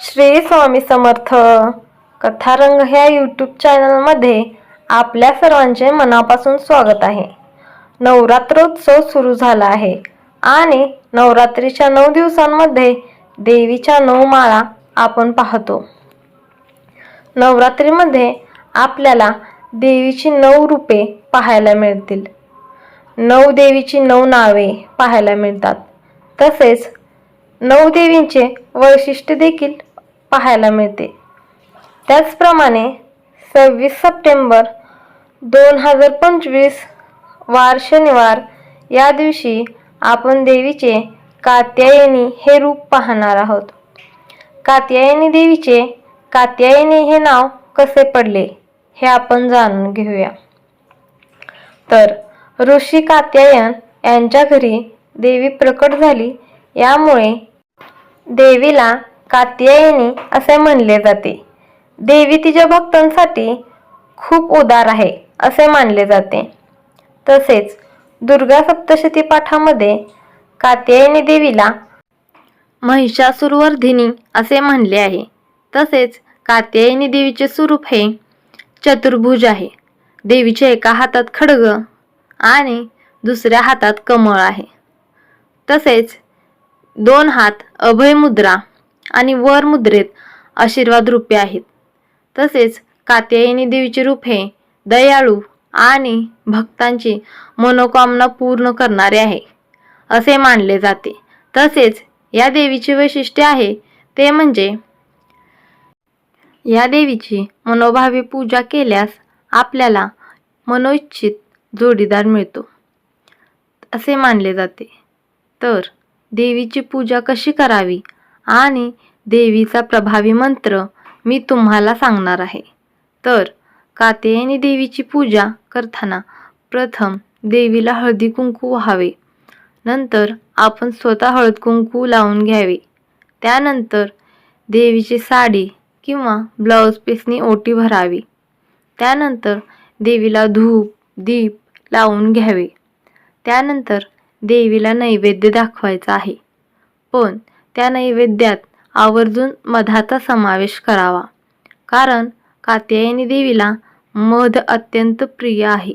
श्री स्वामी समर्थ. कथारंग ह्या यूट्यूब चॅनलमध्ये आपल्या सर्वांचे मनापासून स्वागत आहे. नवरात्रोत्सव सुरू झाला आहे आणि नवरात्रीच्या नऊ दिवसांमध्ये देवीच्या नऊ माळा आपण पाहतो. नवरात्रीमध्ये आपल्याला देवीची नऊ रूपे पाहायला मिळतील. नऊ देवीची नऊ नावे पाहायला मिळतात. तसेच नऊ देवींचे वैशिष्ट्य देखील पाहायला मिळते. त्याचप्रमाणे सव्वीस सप्टेंबर दोन हजार पंचवीस वार शनिवार या दिवशी आपण देवीचे कात्यायनी हे रूप पाहणार आहोत. कात्यायनी देवीचे कात्यायनी हे नाव कसे पडले हे आपण जाणून घेऊया. तर ऋषी कात्यायन यांच्या घरी देवी प्रकट झाली. यामुळे देवीला कात्यायनी असे म्हणले जाते देवी तिच्या भक्तांसाठी खूप उदार आहे असे मानले जाते. तसेच दुर्गा सप्तशती पाठामध्ये कात्यायनी देवीला महिषासुरवर्धिनी असे म्हणले आहे. तसेच कात्यायनी देवीचे स्वरूप हे चतुर्भुज आहे. देवीच्या एका हातात खडग आणि दुसऱ्या हातात कमळ आहे. तसेच दोन हात अभय मुद्रा आणि वर मुद्रेत आशीर्वाद रूपे आहेत. तसेच कात्यायनी देवीचे रूप हे दयाळू आणि भक्तांची मनोकामना पूर्ण करणारे आहे असे मानले जाते. तसेच या देवीचे वैशिष्ट्य आहे ते म्हणजे या देवीची मनोभावी पूजा केल्यास आपल्याला मनोइच्छित जोडीदार मिळतो असे मानले जाते. तर देवीची पूजा कशी करावी? आणि देवीचा प्रभावी मंत्र मी तुम्हाला सांगणार आहे. तर कात्यायनी देवीची पूजा करताना प्रथम देवीला हळदी कुंकू व्हावे. नंतर आपण स्वतः हळद कुंकू लावून घ्यावे. त्यानंतर देवीची साडी किंवा ब्लाऊज पीसनी ओटी भरावी. त्यानंतर देवीला धूप दीप लावून घ्यावे. त्यानंतर देवीला नैवेद्य दाखवायचा आहे. पण त्या नैवेद्यात आवर्जून मधाचा समावेश करावा. कारण कात्यायनी देवीला मध अत्यंत प्रिय आहे.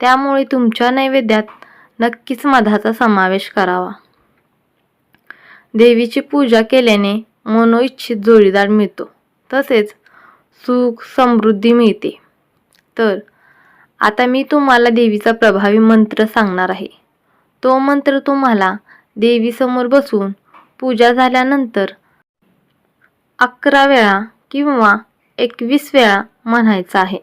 त्यामुळे तुमच्या नैवेद्यात नक्कीच मधाचा समावेश करावा. देवीची पूजा केल्याने मनोइच्छित जोडीदार मिळतो. तसेच सुख समृद्धी मिळते. तर आता मी तुम्हाला देवीचा प्रभावी मंत्र सांगणार आहे. तो मंत्र तुम्हाला देवीसमोर बसून पूजा झाल्यानंतर अकरा वेळा किंवा एकवीस वेळा म्हणायचं आहे.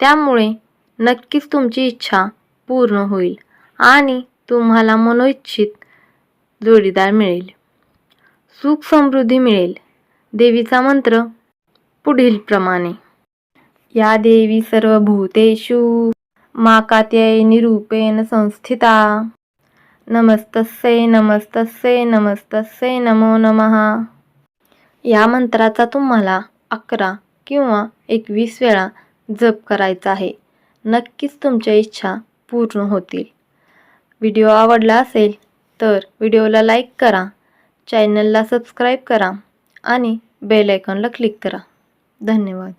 त्यामुळे नक्कीच तुमची इच्छा पूर्ण होईल आणि तुम्हाला मनोइच्छित जोडीदार मिळेल. सुख समृद्धी मिळेल. देवीचा मंत्र पुढील प्रमाणे. या देवी सर्व भूतेषु माकात्यय निरूपेण संस्थिता. नमस्तस्यै नमस्तस्यै नमस्तस्यै नमो नमः. या मंत्राचा तुम्हाला अकरा किंवा एकवीस वेळा जप करायचा आहे. नक्कीच तुमच्या इच्छा पूर्ण होतील. व्हिडिओ आवडला असेल तर व्हिडिओला लाईक करा चॅनलला सबस्क्राईब करा आणि बेल आयकॉनला क्लिक करा. धन्यवाद.